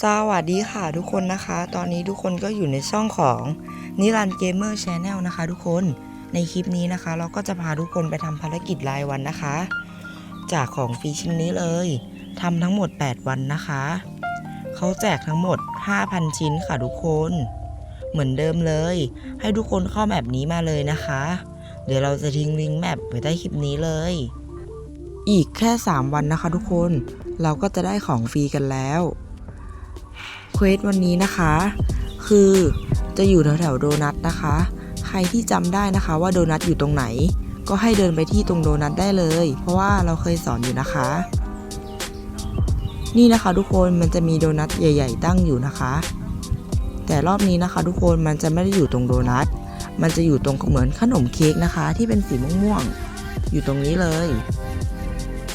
สวัสดีค่ะทุกคนนะคะ ตอนนี้ทุกคนก็อยู่ในช่องของนิรันเกมเมอร์ชแนลนะคะ ทุกคนในคลิปนี้นะคะ เราก็จะพาทุกคนไปทำภารกิจรายวันนะคะ จากของฟรีชิ้นนี้เลยทำทั้งหมด 8 วันนะคะเขาแจกทั้งหมด 5,000 ชิ้นค่ะทุกคน เหมือนเดิมเลย ให้ทุกคนเข้าแมปนี้มาเลยนะคะ เดี๋ยวเราจะทิ้งลิงก์แมปไว้ใต้คลิปนี้เลย อีกแค่ 3 วันนะคะ ทุกคนเราก็จะได้ของฟรีกันแล้ว ควสวันนี้นะคะ คือจะอยู่แถวแถวๆโดนัทนะคะ ใครที่จำได้นะคะว่าโดนัทอยู่ตรงไหน ก็ให้เดินไปที่ตรงโดนัทได้เลย เพราะว่าเราเคยสอนอยู่นะคะ นี่นะคะทุกคนมันจะมีโดนัทใหญ่ ๆ ตั้งอยู่นะคะ แต่รอบนี้นะคะ ทุกคนมันจะไม่ได้อยู่ตรงโดนัทมันจะอยู่ตรงเหมือนขนมเค้กนะคะ ที่เป็นสีม่วงๆอยู่ตรงนี้เลย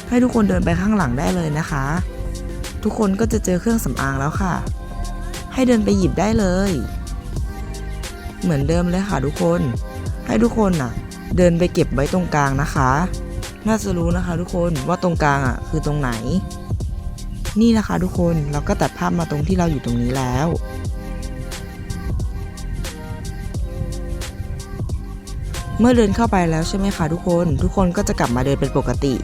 ให้ทุกคนเดินไปข้างหลังได้เลยนะคะ ทุกคนก็จะเจอเครื่องสำอางแล้วค่ะ ให้เดินไปหยิบได้เลย เหมือนเดิมเลยค่ะทุกคน ให้ทุกคนน่ะ เดินไปเก็บไว้ตรงกลางนะคะ น่าจะรู้นะคะ ทุกคนว่าตรงกลางอะ คือตรงไหน นี่นะคะ ทุกคนเราก็ตัดภาพมาตรงที่เราอยู่ตรงนี้แล้ว เมื่อเดินเข้าไปแล้วใช่ไหมคะทุกคน ทุกคนก็จะกลับมาเดินเป็นปกติ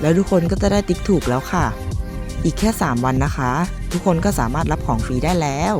แล้วทุกคนก็จะได้ติ๊กถูกแล้วค่ะ อีกแค่ 3 วันนะคะ ทุกคนก็สามารถรับของฟรีได้แล้ว